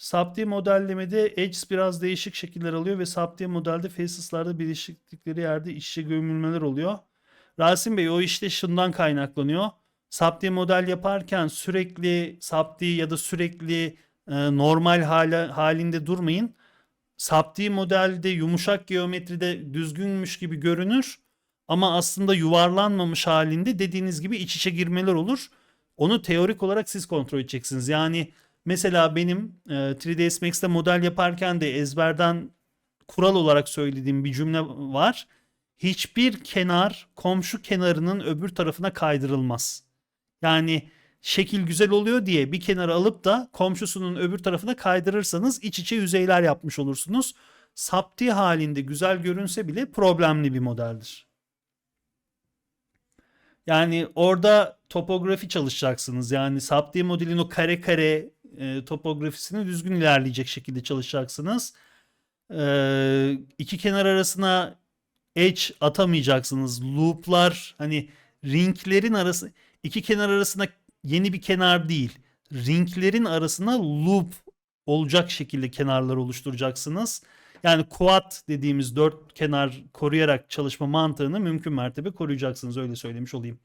Sapti modellemede edges biraz değişik şekiller alıyor ve Sapti modelde faces'larda birleşiklikleri yerde içe gömülmeler oluyor. Rasim Bey o işte şundan kaynaklanıyor. Sapti model yaparken sürekli sapti ya da sürekli e, normal hale, halinde durmayın. Sapti modelde yumuşak geometride düzgünmüş gibi görünür ama aslında yuvarlanmamış halinde dediğiniz gibi iç içe girmeler olur. Onu teorik olarak siz kontrol edeceksiniz. Yani mesela benim e, 3ds Max'te model yaparken de ezberden kural olarak söylediğim bir cümle var. Hiçbir kenar komşu kenarının öbür tarafına kaydırılmaz. Yani şekil güzel oluyor diye bir kenarı alıp da komşusunun öbür tarafına kaydırırsanız iç içe yüzeyler yapmış olursunuz. Sapti halinde güzel görünse bile problemli bir modeldir. Yani orada topografi çalışacaksınız. Yani Sapti modelin o kare kare e, topografisini düzgün ilerleyecek şekilde çalışacaksınız. E, iki kenar arasına edge atamayacaksınız. Loop'lar hani ringlerin arası iki kenar arasına yeni bir kenar değil. Ringlerin arasına loop olacak şekilde kenarlar oluşturacaksınız. Yani quad dediğimiz dört kenar koruyarak çalışma mantığını mümkün mertebe koruyacaksınız öyle söylemiş olayım.